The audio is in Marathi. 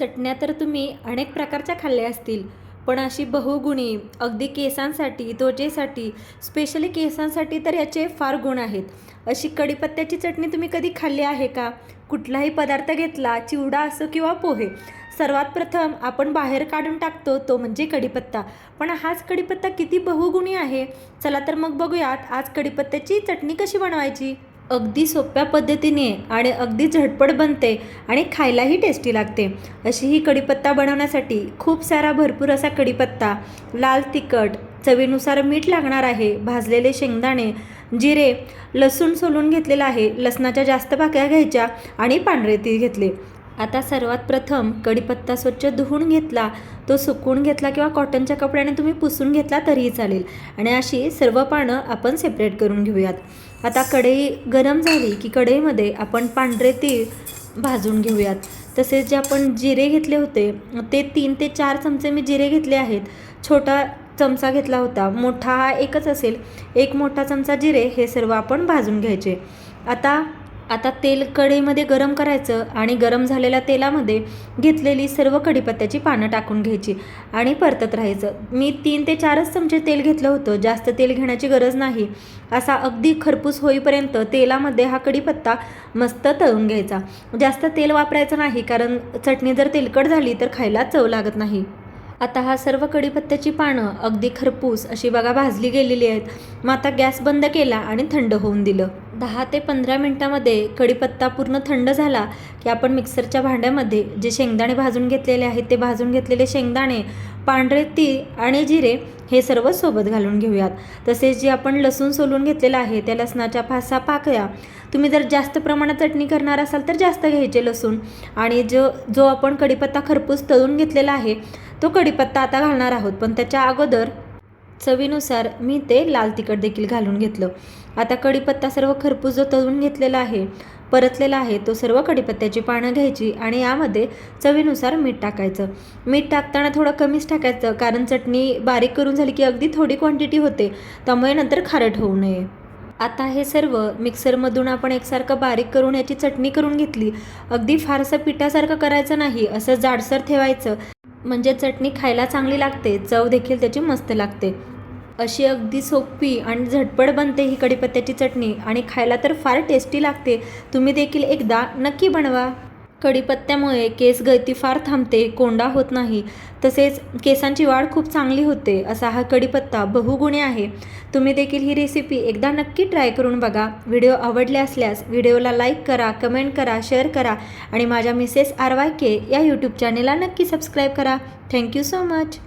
चटण्या तर तुम्ही अनेक प्रकारच्या खाल्ल्या असतील पण अशी बहुगुणी अगदी केसांसाठी त्वचेसाठी स्पेशली केसांसाठी तर याचे फार गुण आहेत. अशी कढीपत्त्याची चटणी तुम्ही कधी खाल्ली आहे का? कुठलाही पदार्थ घेतला चिवडा असो किंवा पोहे सर्वात प्रथम आपण बाहेर काढून टाकतो तो म्हणजे कढीपत्ता. पण हाच कढीपत्ता किती बहुगुणी आहे? चला तर मग बघूयात आज कढीपत्त्याची चटणी कशी बनवायची? अगदी सोप्या पद्धतीने आणि अगदी झटपट बनते आणि खायलाही टेस्टी लागते. अशी ही कढीपत्ता बनवण्यासाठी खूप सारा भरपूर असा कढीपत्ता लाल तिखट चवीनुसार मीठ लागणार आहे भाजलेले शेंगदाणे जिरे लसूण सोलून घेतलेलं आहे लसणाच्या जास्त पाक्या घ्यायच्या आणि पांढरे तीळ घेतले. आता सर्वात प्रथम कढीपत्ता स्वच्छ धुवून घेतला तो सुकून घेतला किंवा कॉटनच्या कपड्याने तुम्ही पुसून घेतला तरीही चालेल. आणि अशी सर्व पानं आपण सेपरेट करून घेऊयात. आता कढई गरम झाली की कढईमध्ये आपण पांढरे तीळ भाजून घेऊयात. तसेच जे आपण जिरे घेतले होते ते तीन ते चार चमचे मी जिरे घेतले आहेत. छोटा चमचा घेतला होता. मोठा हा एकच असेल. एक मोठा चमचा जिरे हे सर्व आपण भाजून घ्यायचे. आता आता तेल कढईमध्ये गरम करायचं आणि गरम झालेल्या तेलामध्ये घेतलेली सर्व कढीपत्त्याची पानं टाकून घ्यायची आणि परतत राहायचं. मी तीन ते चारच चमचे तेल घेतलं होतं. जास्त तेल घेण्याची गरज नाही. असा अगदी खरपूस होईपर्यंत तेलामध्ये हा कढीपत्ता मस्त तळून घ्यायचा. जास्त तेल वापरायचं नाही कारण चटणी जर तेलकट झाली तर खायला चव लागत नाही. आता हा सर्व कढीपत्त्याची पानं अगदी खरपूस अशी बघा भाजली गेलेली आहेत. मग आता गॅस बंद केला आणि थंड होऊन दिलं. दहा ते पंधरा मिनटामध्ये कढीपत्ता पूर्ण थंड झाला की आपण मिक्सरच्या भांड्यामध्ये जे शेंगदाणे भाजून घेतलेले आहेत ते भाजून घेतलेले शेंगदाणे पांढरे तीळ आणि जिरे हे सर्व सोबत घालून घेऊयात. तसेच जे आपण लसूण सोलून घेतलेलं आहे त्या लसणाच्या फासा सहा पाकळ्या. तुम्ही जर जास्त प्रमाणात चटणी करणार असाल तर जास्त घ्यायचे लसूण. आणि जो जो आपण कढीपत्ता खरपूस तळून घेतलेला आहे तो कढीपत्ता आता घालणार आहोत पण त्याच्या अगोदर चवीनुसार मी ते लाल तिखट देखील घालून घेतलं. आता कढीपत्ता सर्व खरपूस जो तळून घेतलेला आहे परतलेला आहे तो सर्व कढीपत्त्याची पानं घ्यायची आणि यामध्ये चवीनुसार मीठ टाकायचं. मीठ टाकताना थोडं कमीच टाकायचं कारण चटणी बारीक करून झाली की अगदी थोडी क्वांटिटी होते त्यामुळे नंतर खारट होऊ नये. आता हे सर्व मिक्सरमधून आपण एकसारखं बारीक करून याची चटणी करून घेतली. अगदी फारसं पिठासारखं करायचं नाही असं जाडसर ठेवायचं. म्हणजे चटणी खायला चांगली लागते चव देखील त्याची मस्त लागते. अशी अगदी सोपी आणि झटपट बनते ही कढीपत्त्याची चटणी आणि खायला तर फार टेस्टी लागते. तुम्ही देखील एकदा नक्की बनवा. कढीपत्त्यामुळे केस गळती फार थांबते कोंडा होत नाही. तसेच केसांची वाढ खूप चांगली होते असा हा कढीपत्ता बहुगुणे आहे. तुम्ही देखील ही रेसिपी एकदा नक्की ट्राय करून बघा. व्हिडिओ आवडले असल्यास व्हिडिओला लाईक करा कमेंट करा शेअर करा आणि माझ्या मिसेस आर वाय के या यूट्यूब चॅनेलला नक्की सबस्क्राईब करा. Thank you so much